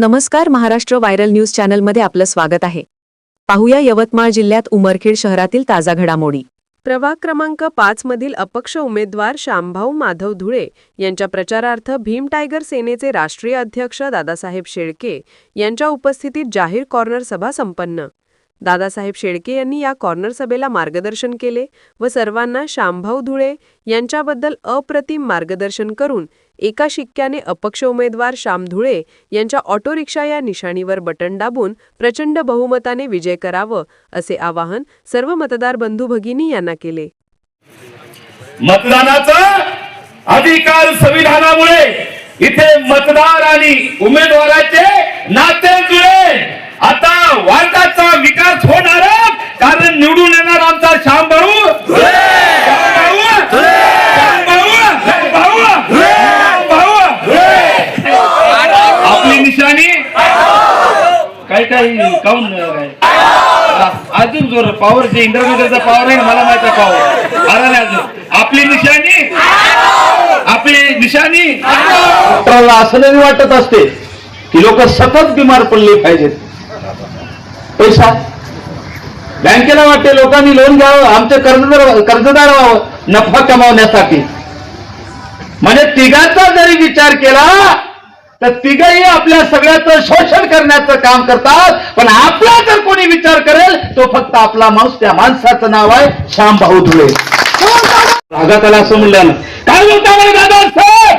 नमस्कार Maharashtra viral news चॅनलमध्ये आपलं स्वागत आहे. पाहूया यवतमाळ जिल्ह्यात उमरखेड शहरातील ताजा घडामोडी. प्रभाग क्रमांक पाच मधील अपक्ष उमेदवार श्यामभाऊ माधव धुळे यांच्या प्रचारार्थ भीम टायगर सेनेचे राष्ट्रीय अध्यक्ष दादासाहेब शेळके यांच्या उपस्थितीत जाहीर कॉर्नर सभा संपन्न. दादासाहेब शेळके यांनी या कॉर्नर सभेला मार्गदर्शन केले व सर्वांना शामभाऊ धुळे यांच्याबद्दल अप्रतिम मार्गदर्शन करून एका शिक्क्याने अपक्ष उमेदवार श्याम धुळे यांच्या ऑटो रिक्षा या निशाणीवर बटन दाबून प्रचंड बहुमताने विजय करावं असे आवाहन सर्व मतदार बंधू भगिनी यांना केले. मतदानाचा अधिकार संविधानामुळे इथे मतदार आणि उमेदवाराचे नाते जुळे. आता वार्डाचा विकास होणार कारण निवडून येणार आमचा श्यामभाऊ श्यामभाऊ श्यामभाऊ श्यामभाऊ श्यामभाऊ आपली निशाणी काय काय काऊन अजून जोर पॉवर जे इंटरनेटचा पॉवर आहे मला माहिती आहे पॉवर आला नाही अजून. आपली निशाणी? आपली निशाणी? डॉक्टरला असं नाही वाटत असते की लोक सतत बिमार पडले पाहिजेत. पैसा? बँकेला वाटते लोकांनी लोन घ्यावं आमचे कर्जदार कर्जदार व्हावं नफा कमावण्यासाठी. म्हणजे तिघांचा जरी विचार केला तर तिघही आपल्या सगळ्याचं शोषण करण्याचं काम करतात. पण आपला जर कोणी विचार करेल तो फक्त आपला माणूस त्या माणसाचं नाव आहे श्याम भाऊ धुळे. रागात आला असं म्हणल्यानं. काय बोलता म्हणे दादा साहेब?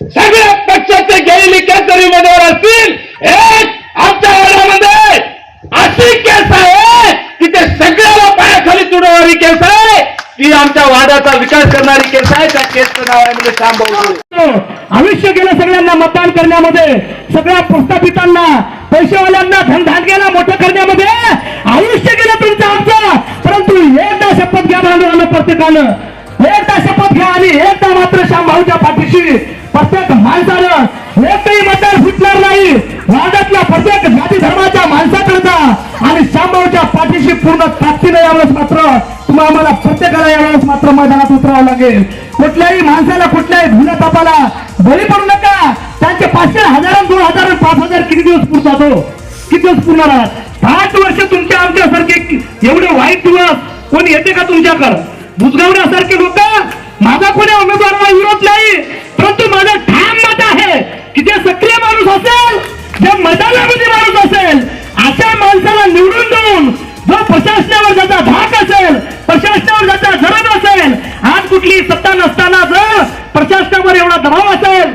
सगळ्या पक्षाचे काय जरी उमेदवार असतील एक आमच्या वाड्यामध्ये अशी केस आहे की ते सगळ्याला पायाखाली तुडवणारी केस आहे ती आमच्या वाड्याचा विकास करणारी केस आहे त्या केसचं नाव आहे म्हणजे श्याम आयुष्य गेलं सगळ्यांना मतदान करण्यामध्ये सगळ्या प्रस्थापितांना पैसेवाल्यांना धनधान्याला मोठं करण्यामध्ये आयुष्य गेलं तुमचं आमचं. परंतु एकदा शपथ घ्या बांधवानं प्रत्येकानं. एकदा शपथ घ्या आणि एकदा मात्र श्याम भाऊच्या पाठीशी प्रत्येक माणसानं एकही मतदार फुटणार नाही. वादातल्या प्रत्येक जाती धर्माच्या माणसाकरता आणि श्यामभाऊच्या पाठीशी पूर्ण ताकदीनं यावेळेस मात्र तुम्हाला आम्हाला प्रत्येकाला यावेळेस मात्र मैदानात उतरावं लागेल. कुठल्याही माणसाला कुठल्याही धुण्या तापाला बळी पडू नका. त्यांचे पाचशे हजार दोन हजार पाच हजार किती दिवस पुरतात हो? किती दिवस पुरणार आहात? वर्ष तुमच्या आमच्यासारखे एवढे वाईट दिवस कोणी येते का तुमच्याकडं? भुजगावण्यासारखे लोक माझा कोणी उमेदवाराला विरोध नाही परंतु माझं ठाम मत आहे की जे सक्रिय माणूस असेल जे मैदानामध्ये माणूस असेल अशा माणसाला निवडून देऊन जो प्रशासनावर ज्याचा धाक असेल प्रशासनावर ज्याचा जरब असेल आज कुठली सत्ता नसताना जर प्रशासनावर एवढा दबाव असेल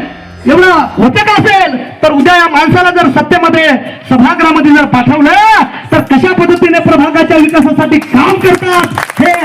एवढं होते का असेल? तर उद्या या माणसाला जर सत्तेमध्ये सभागृहामध्ये जर पाठवलं तर कशा पद्धतीने प्रभागाच्या विकासासाठी काम करतात हे